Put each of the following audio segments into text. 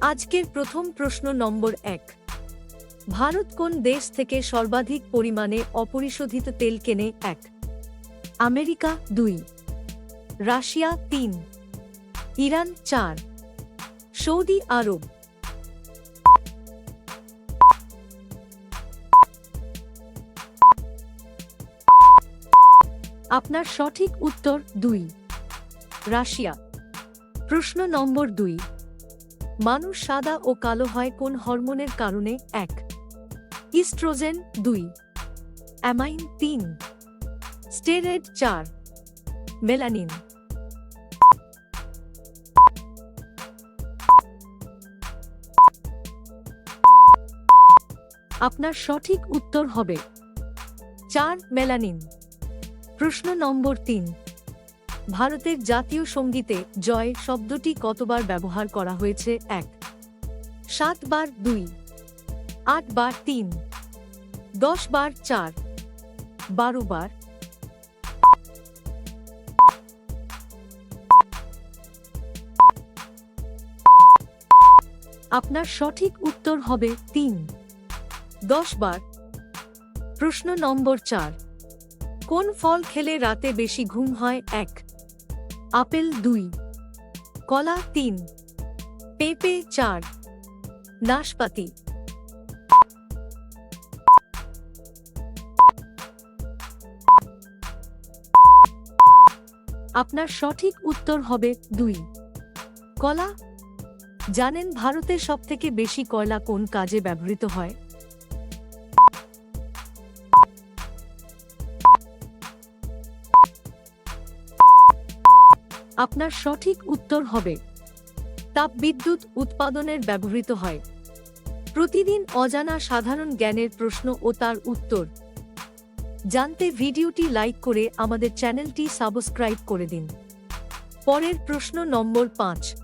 আজকের প্রথম প্রশ্ন নম্বর এক। ভারত কোন দেশ থেকে সর্বাধিক পরিমাণে অপরিশোধিত তেল কেনে? এক। আমেরিকা, দুই। রাশিয়া, তিন। ইরান, চার। সৌদি আরব। আপনার সঠিক উত্তর দুই। রাশিয়া। প্রশ্ন নম্বর দুই। মানুষ সাদা ও কালো হয় কোন হরমোনের কারণে? এক। ইস্ট্রোজেন। দুই। অ্যামাইন। তিন। স্টেরয়েড। চার। মেলানিন। আপনার সঠিক উত্তর হবে। চার, মেলানিন। প্রশ্ন নম্বর তিন। ভারতের জাতীয় সঙ্গীতে জয় শব্দটি কতবার ব্যবহার করা হয়েছে? এক। সাত বার দুই। আট বার তিন। দশ বার চার। বারো বার। আপনার সঠিক উত্তর হবে তিন। দশ বার। প্রশ্ন নম্বর চার। কোন ফল খেলে রাতে বেশি ঘুম হয়? এক। আপেল দুই, কলা তিন, পেঁপে চার, নাশপাতি। আপনার সঠিক উত্তর হবে দুই, কলা। জানেন ভারতের সবথেকে বেশি কয়লা কোন কাজে ব্যবহৃত হয়? আপনার সঠিক উত্তর হবে। তাপবিদ্যুৎ উৎপাদনের ব্যবহৃত হয়। প্রতিদিন অজানা সাধারণ জ্ঞানের প্রশ্ন ও তার উত্তর। জানতে ভিডিওটি লাইক করে আমাদের চ্যানেলটি সাবস্ক্রাইব করে দিন। পরের প্রশ্ন নম্বর পাঁচ।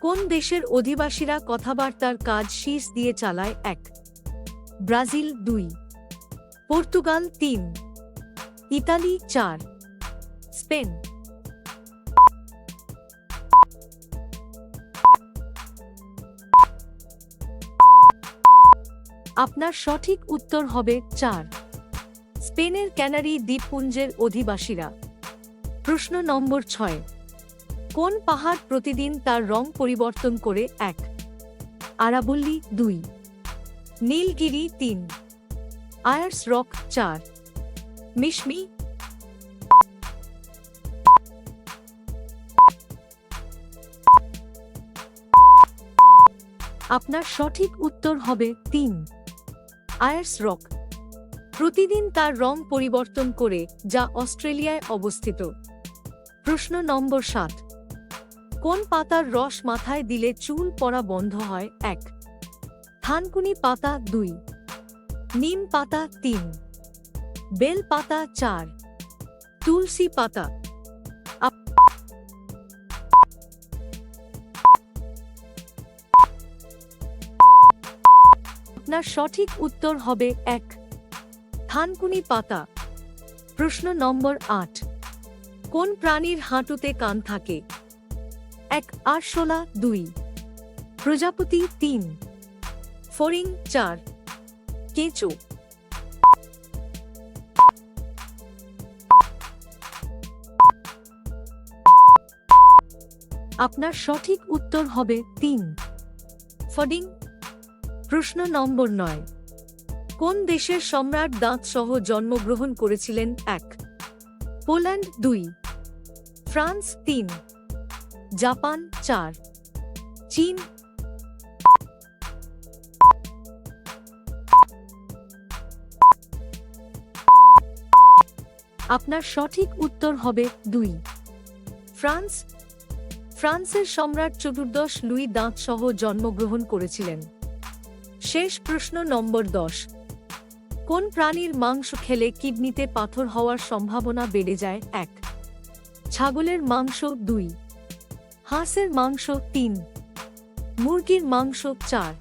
কোন দেশের অধিবাসীরা কথাবার্তার কাজ শীর্ষ দিয়ে চালায়? এক। ব্রাজিল দুই। পর্তুগাল তিন। ইতালি চার। স্পেন আপনার সঠিক উত্তর হবে চার। স্পেনের ক্যানারি দ্বীপপুঞ্জের অধিবাসীরা। প্রশ্ন নম্বর ছয়। কোন পাহাড় প্রতিদিন তার রং পরিবর্তন করে এক? আরাবল্লী দুই। নীলগিরি তিন। আয়ার্স রক চার। মিশমি আপনার সঠিক উত্তর হবে তিন। Ayers Rock. প্রতিদিন তার রং পরিবর্তন করে যা অস্ট্রেলিয়ায় অবস্থিত। প্রশ্ন নম্বর সাত। কোন পাতার রস মাথায় দিলে চুল পড়া বন্ধ হয়? এক। থানকুনি পাতা দুই। নিম পাতা তিন। বেল পাতা চার। তুলসী পাতা আপনার সঠিক উত্তর হবে এক। থানকুনি পাতা। প্রশ্ন নম্বর আট। কোন প্রাণীর হাঁটুতে কান থাকে? এক আরশোলা, দুই। প্রজাপতি, তিন। ফড়িং, চার। কেঁচো। আপনার সঠিক উত্তর হবে তিন। ফডিং প্রশ্ন নম্বর নয়। কোন দেশের সম্রাট দাঁত সহ জন্মগ্রহণ করেছিলেন? এক। পোল্যান্ড। দুই। ফ্রান্স। তিন। জাপান। চার। চীন। আপনার সঠিক উত্তর হবে দুই। ফ্রান্স। ফ্রান্সের সম্রাট চতুর্দশ লুই দাঁত সহ জন্মগ্রহণ করেছিলেন। শেষ প্রশ্ন নম্বর দশ। কোন প্রাণীর মাংস খেলে কিডনিতে পাথর হওয়ার সম্ভাবনা বেড়ে যায়? এক। ছাগলের মাংস। দুই। হাঁসের মাংস। তিন। মুরগির মাংস। চার।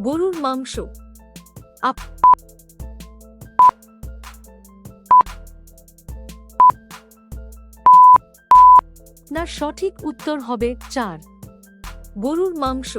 গরুর মাংস। আপ সঠিক উত্তর হবে চার। গরুর মাংস।